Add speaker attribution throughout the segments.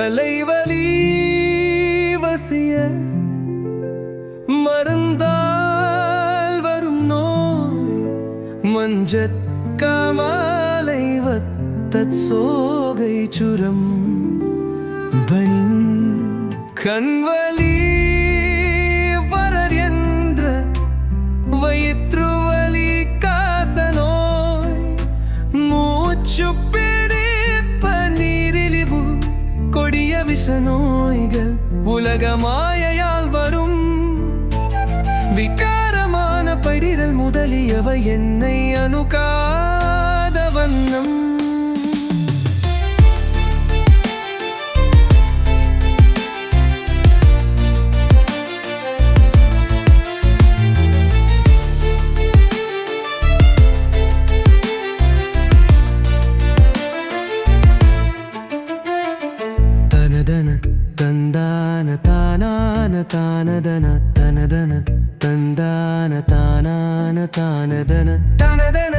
Speaker 1: தலைவலி வசிய மருந்தால் வரும் நோய் மஞ்சத் காமாலை வத்தத் சோகை சுரம். பணி கண்வலி கொடிய நோய்கள் உலக மாயையால் வரும். விகாரமான படிரல் முதலியவை என்னை அணுகாத வண்ணம். താനദന തനദന തന്താന താനാന താനദന തനദന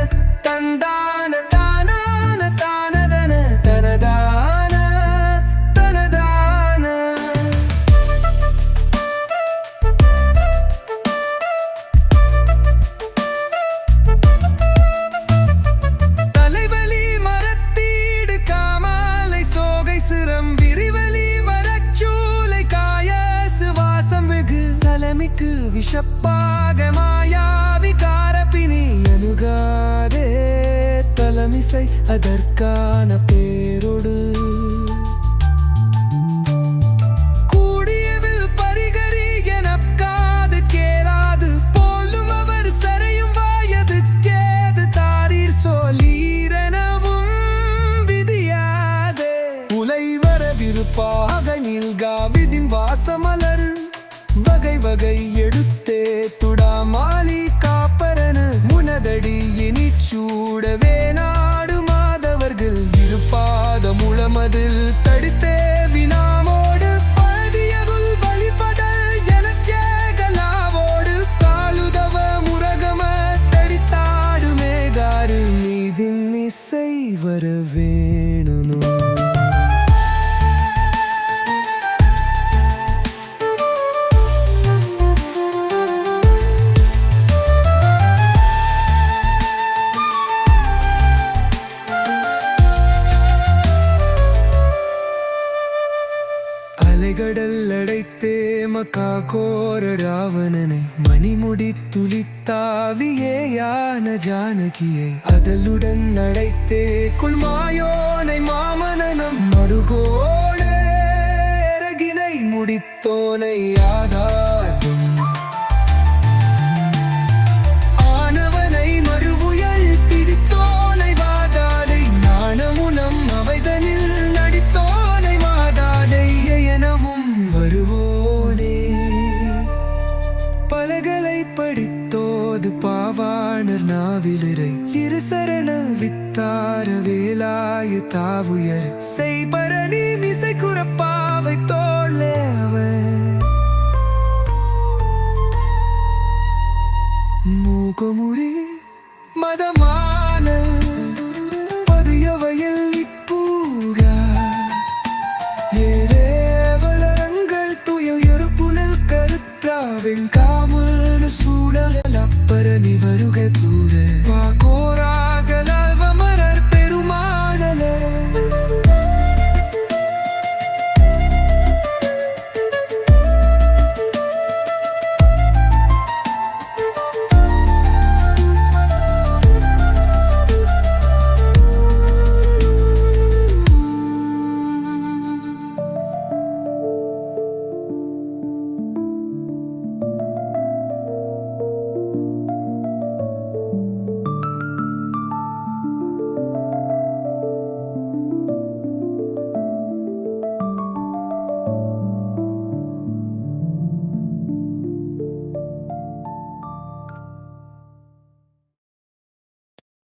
Speaker 1: சலமிக்கு விஷப்பாக மாயாவி காரப்பிணி அணுகாதே தலமிசை அதற்கான பேரொடு. வகை வகை எடுத்தே துடாமாலி காப்பரன முனதடி இனி சூடவே நாடு மாதவர்கள் இருப்பாத முழமதில் தடித்தே வினாமோடு பழதியருள் வழிபடல் எனக்கேகலாவோடு காலுதவ முரகம தடித்தாடு மேகாரு மீதின் இசை வர മലൈകടല്ലടൈത്തേ മക്കാകോരരാവണനെ മണിമുടി തുലിത്താവിയേയാന ജാനകിയെ അതലുടൻ നടത്തേ കുൽമായോനെ മാമനനം മടുകോടേരകിനെ മുടിത്തോനയ്യാ போது பாவாணர் நாவிலிரை இரு சரண வித்தார வேலாய தாவுயர். செய்பரணி மிசை குறப்பாவை தோழே அவர். மூகமுடி